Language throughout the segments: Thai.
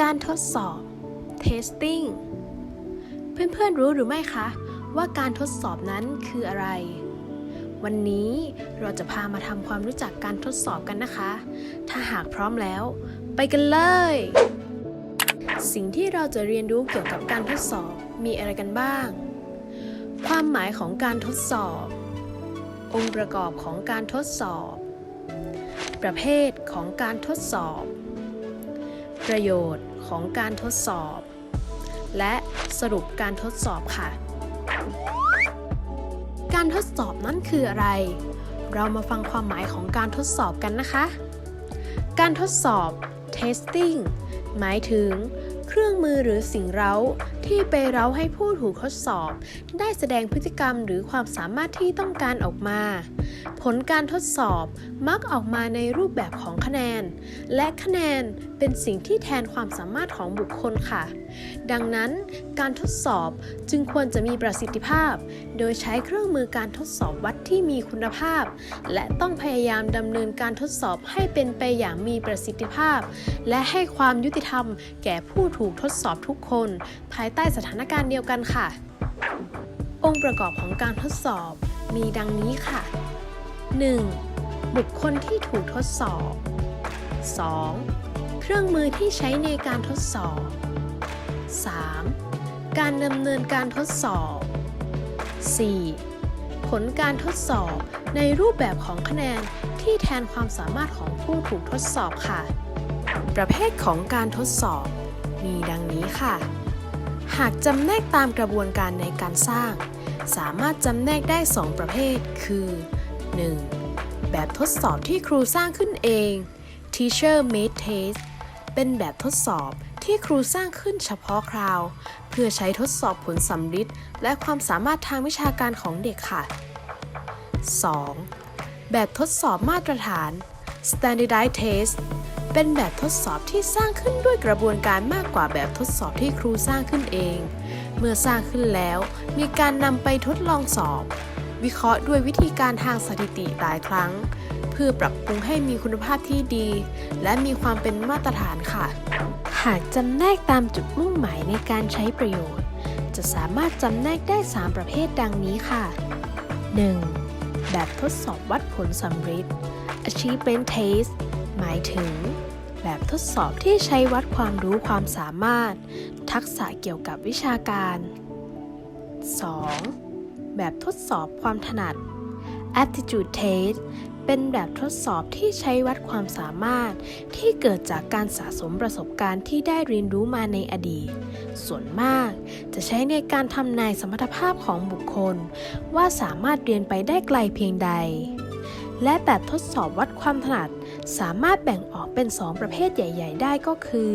การทดสอบ testing เพื่อนๆรู้หรือไม่คะ ว่าการทดสอบนั้นคืออะไร วันนี้เราจะพามาทำความรู้จักการทดสอบกันนะคะ ถ้าหากพร้อมแล้ว ไปกันเลย สิ่งที่เราจะเรียนรู้เกี่ยวกับการทดสอบมีอะไรกันบ้าง ความหมายของการทดสอบ องค์ประกอบของการทดสอบ ประเภทของการทดสอบ ประโยชน์ของการทดสอบ และสรุปการทดสอบค่ะ การทดสอบนั้นคืออะไร เรามาฟังความหมายของการทดสอบกันนะคะ การทดสอบ testing หมายถึง เครื่องมือหรือสิ่งเร้าที่ไปเร้าให้ผู้ถูกทดสอบ ได้แสดงพฤติกรรมหรือความสามารถที่ต้องการออกมา ผลการทดสอบมักออกมาในรูปแบบของคะแนน และคะแนนเป็นสิ่งที่แทนความสามารถของบุคคลค่ะ ดังนั้นการทดสอบจึงควรจะมีประสิทธิภาพ โดยใช้เครื่องมือการทดสอบวัดที่มีคุณภาพ และต้องพยายามดำเนินการทดสอบให้เป็นไปอย่างมีประสิทธิภาพ และให้ความยุติธรรมแก่ผู้ถูกทดสอบทุกคนภายใต้สถานการณ์เดียวกันค่ะ องค์ประกอบของการทดสอบมีดังนี้ค่ะ 1. บุคคลที่ถูกทดสอบ 2. เครื่องมือที่ใช้ในการทดสอบ 3. การดำเนินการทดสอบ 4. ผลการทดสอบในรูปแบบของคะแนนที่แทนความสามารถของผู้ถูกทดสอบค่ะ ประเภทของการทดสอบ มีดังนี้ค่ะ หากจำแนกตามกระบวนการในการสร้าง สามารถจำแนกได้ 2 ประเภท คือ 1. แบบทดสอบที่ครูสร้างขึ้นเอง Teacher Made Test เป็นแบบทดสอบที่ครูสร้างขึ้นเฉพาะคราว เพื่อใช้ทดสอบผลสำลิดและความสามารถทางวิชาการของเด็กค่ะ 2. แบบทดสอบมาตรฐาน Standardized Test เป็นแบบทดสอบที่สร้างขึ้นด้วยกระบวนการมากกว่าแบบทดสอบที่ครูสร้างขึ้นเอง เมื่อสร้างขึ้นแล้ว มีการนำไปทดลองสอบ วิเคราะห์ด้วยวิธีการทางสถิติหลายครั้ง เพื่อปรับปรุงให้มีคุณภาพที่ดี และมีความเป็นมาตรฐานค่ะ หากจำแนกตามจุดมุ่งหมายในการใช้ประโยชน์ จะสามารถจำแนกได้ 3 ประเภทดังนี้ค่ะ 1. แบบทดสอบวัดผลสำเร็จ Achievement Test หมายถึง แบบทดสอบที่ใช้วัดความรู้ความสามารถ ทักษะเกี่ยวกับวิชาการ 2. แบบทดสอบความถนัด Aptitude Test เป็นแบบทดสอบที่ใช้วัดความสามารถที่เกิดจากการสะสมประสบการณ์ที่ได้เรียนรู้มาในอดีต ส่วนมากจะใช้ในการทำนายสมรรถภาพของบุคคล ว่าสามารถเรียนไปได้ไกลเพียงใด และแบบทดสอบวัดความถนัด สามารถแบ่งออกเป็น 2 ประเภทใหญ่ ๆ ได้ก็คือ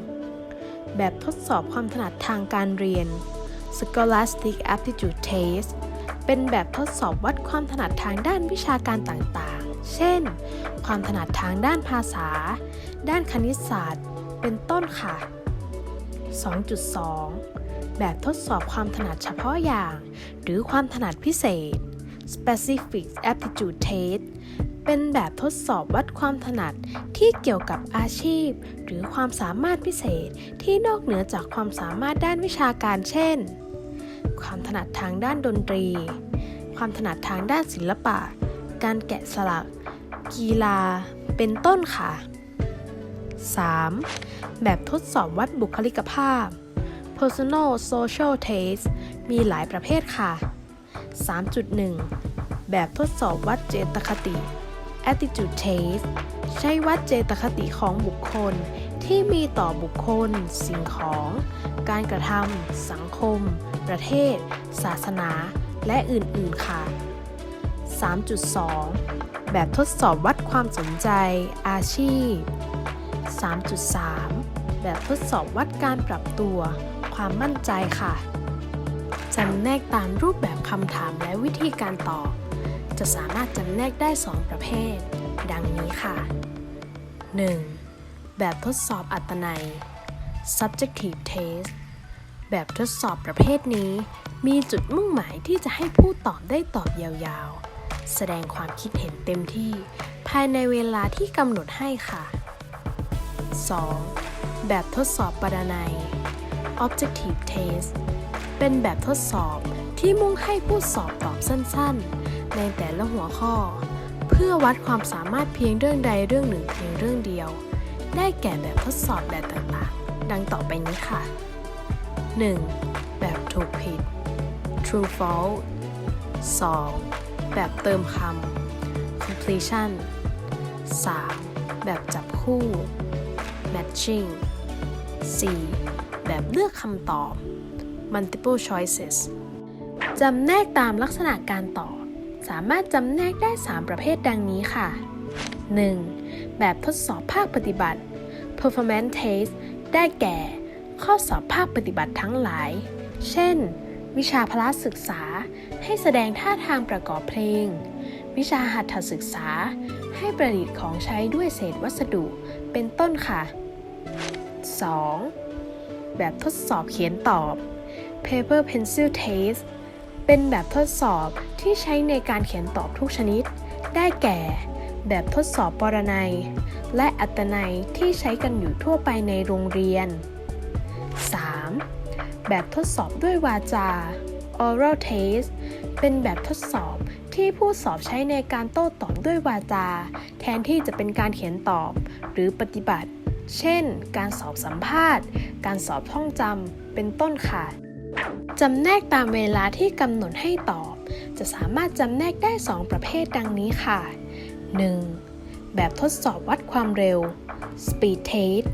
2.1 แบบทดสอบความถนัดทางการเรียน Scholastic Aptitude Test เป็นแบบทดสอบวัดความถนัดทางด้านวิชาการต่างๆ เช่น ความถนัดทางด้านภาษา ด้านคณิตศาสตร์ เป็นต้นค่ะ 2.2 แบบทดสอบความถนัดเฉพาะอย่าง หรือความถนัดพิเศษ Specific Aptitude Test เป็นแบบทดสอบวัดความถนัดที่เกี่ยวกับอาชีพ หรือความสามารถพิเศษที่นอกเหนือจากความสามารถด้านวิชาการเช่น ความถนัดทางด้านดนตรี ความถนัดทางด้านศิลปะ การแกะสลัก กีฬา เป็นต้นค่ะ 3. แบบทดสอบวัดบุคลิกภาพ Personal Social Test มีหลายประเภทค่ะ 3.1 แบบทดสอบวัดเจตคติ Attitude Test ใช้วัดเจตคติของบุคคลที่มีต่อบุคคล สิ่งของ การกระทำสังคม ประเทศ ศาสนา และอื่น ๆ ค่ะ 3.2 แบบทดสอบวัดความสนใจ อาชีพ 3.3 แบบทดสอบวัดการปรับตัว ความมั่นใจค่ะจำแนกตามรูปแบบคำถามและวิธีการตอบ จะสามารถจำแนกได้ 2 ประเภท ดังนี้ค่ะ 1. แบบทดสอบอัตนัย subjective test แบบทดสอบประเภทนี้ มีจุดมุ่งหมายที่จะให้ผู้ตอบได้ตอบยาวๆ แสดงความคิดเห็นเต็มที่ ภายในเวลาที่กำหนดให้ค่ะ 2. แบบทดสอบปรนัย Objective Test เป็นแบบทดสอบที่มุ่งให้ผู้สอบตอบสั้นๆ ในแต่ละหัวข้อ เพื่อวัดความสามารถเพียงเรื่องใดเรื่องหนึ่งเพียงเรื่องเดียว ได้แก่แบบทดสอบแบบต่างๆ ดังต่อไปนี้ค่ะ 1. แบบถูกผิด True False 2. แบบเติมคำ Completion 3. แบบจับคู่ Matching 4. แบบเลือกคำตอบ Multiple Choices จำแนกตามลักษณะการตอบ สามารถจำแนกได้ 3 ประเภทดังนี้ค่ะ 1. แบบทดสอบภาคปฏิบัติ Performance Test ได้แก่ ข้อสอบภาคปฏิบัติทั้งหลาย เช่น วิชาพละศึกษา ให้แสดงท่าทางประกอบเพลง วิชาหัตถศึกษา ให้ประดิษฐ์ของใช้ด้วยเศษวัสดุ เป็นต้นค่ะ 2. แบบทดสอบเขียนตอบ Paper Pencil Test เป็นแบบทดสอบที่ใช้ในการเขียนตอบทุกชนิด ได้แก่ แบบทดสอบปรนัย และอัตนัยที่ใช้กันอยู่ทั่วไปในโรงเรียน 3. แบบทดสอบด้วยวาจา Oral Test เป็นแบบทดสอบที่ผู้สอบใช้ในการโต้ตอบด้วยวาจา แทนที่จะเป็นการเขียนตอบหรือปฏิบัติ เช่น การสอบสัมภาษณ์ การสอบท่องจำ เป็นต้นค่ะ จำแนกตามเวลาที่กำหนดให้ตอบ จะสามารถจำแนกได้ 2 ประเภทดังนี้ค่ะ 1. แบบทดสอบวัดความเร็ว Speed Test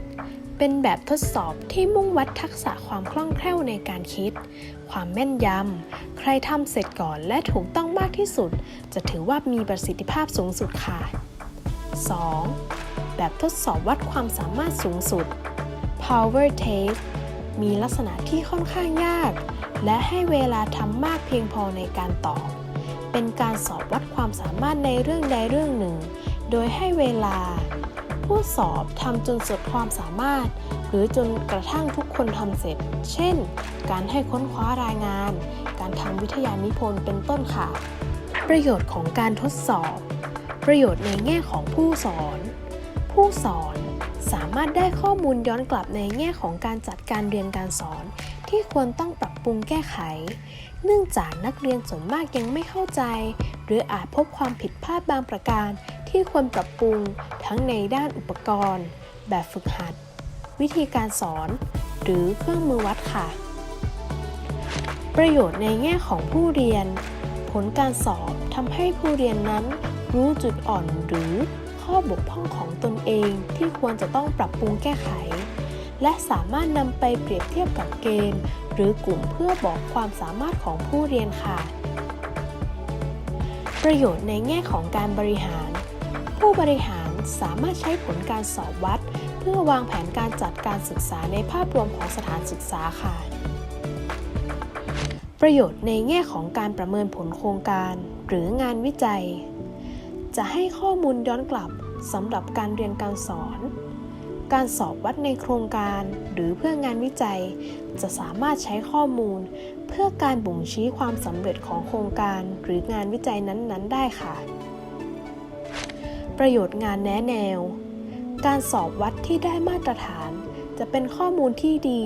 เป็นแบบทดสอบที่มุ่งวัดทักษะความคล่องแคล่วในการคิด ความแม่นยำ ใครทำเสร็จก่อนและถูกต้องมากที่สุด จะถือว่ามีประสิทธิภาพสูงสุดค่ะ 2. แบบทดสอบวัดความสามารถสูงสุด Power Test มีลักษณะที่ค่อนข้างยาก และให้เวลาทำมากเพียงพอในการตอบ เป็นการสอบวัดความสามารถในเรื่องใดเรื่องหนึ่ง โดยให้เวลา ผู้สอบทำจนสุดความสามารถ หรือจนกระทั่งทุกคนทำเสร็จ เช่น การให้ค้นคว้ารายงาน การทำวิทยานิพนธ์เป็นต้นค่ะ ประโยชน์ของการทดสอบ ประโยชน์ในแง่ของผู้สอน ผู้สอน สามารถได้ข้อมูลย้อนกลับในแง่ของการจัดการเรียนการสอน ที่ควรต้องปรับปรุงแก้ไข เนื่องจากนักเรียนส่วนมากยังไม่เข้าใจ หรืออาจพบความผิดพลาดบางประการ ที่ควรปรับปรุงทั้งในด้านอุปกรณ์ แบบฝึกหัด วิธีการสอน หรือเครื่องมือวัดค่ะ ประโยชน์ในแง่ของผู้เรียน ผลการสอบทำให้ผู้เรียนนั้นรู้จุดอ่อนหรือ ข้อบกพร่องของตนเองที่ควรจะต้องปรับปรุงแก้ไข และสามารถนำไปเปรียบเทียบกับเกณฑ์ หรือกลุ่มเพื่อบอกความสามารถของผู้เรียนค่ะ ประโยชน์ในแง่ของการบริหาร ผู้บริหารสามารถใช้ผลการสอบวัด เพื่อวางแผนการจัดการศึกษาในภาพรวมของสถานศึกษาค่ะ ประโยชน์ในแง่ของการประเมินผลโครงการ หรืองานวิจัย จะให้ข้อมูลย้อนกลับสำหรับการเรียนการสอน การสอบวัดในโครงการหรือเพื่องานวิจัย จะสามารถใช้ข้อมูล เพื่อการบ่งชี้ความสำเร็จของโครงการหรืองานวิจัยนั้นๆ ได้ค่ะ ประโยชน์งานแนะแนว การสอบวัดที่ได้มาตรฐาน จะเป็นข้อมูลที่ดี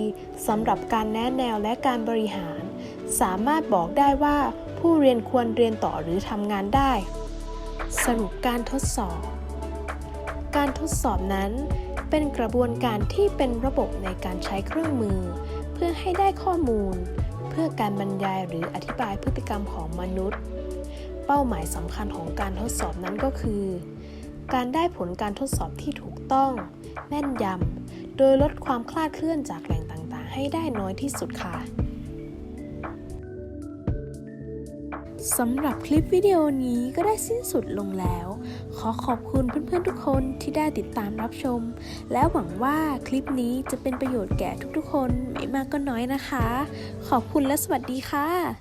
สำหรับการแนะแนวและการบริหาร สามารถบอกได้ว่าผู้เรียนควรเรียนต่อหรือทำงานได้ สรุปการทดสอบ การทดสอบนั้นเป็นกระบวนการที่เป็นระบบในการใช้เครื่องมือ เพื่อให้ได้ข้อมูล เพื่อการบรรยายหรืออธิบายพฤติกรรมของมนุษย์ เป้าหมายสำคัญของการทดสอบนั้นก็คือ การได้ผลการทดสอบที่ถูกต้อง แม่นยำโดยลดความคลาดเคลื่อนจากแหล่งต่างๆ ให้ได้น้อยที่สุดค่ะ สำหรับคลิปวิดีโอนี้ก็ได้สิ้นสุดลงแล้ว ขอขอบคุณเพื่อนๆทุกคนที่ได้ติดตามรับชม และหวังว่าคลิปนี้จะเป็นประโยชน์แก่ทุกๆคนไม่มากก็น้อยนะคะ ขอบคุณและสวัสดีค่ะ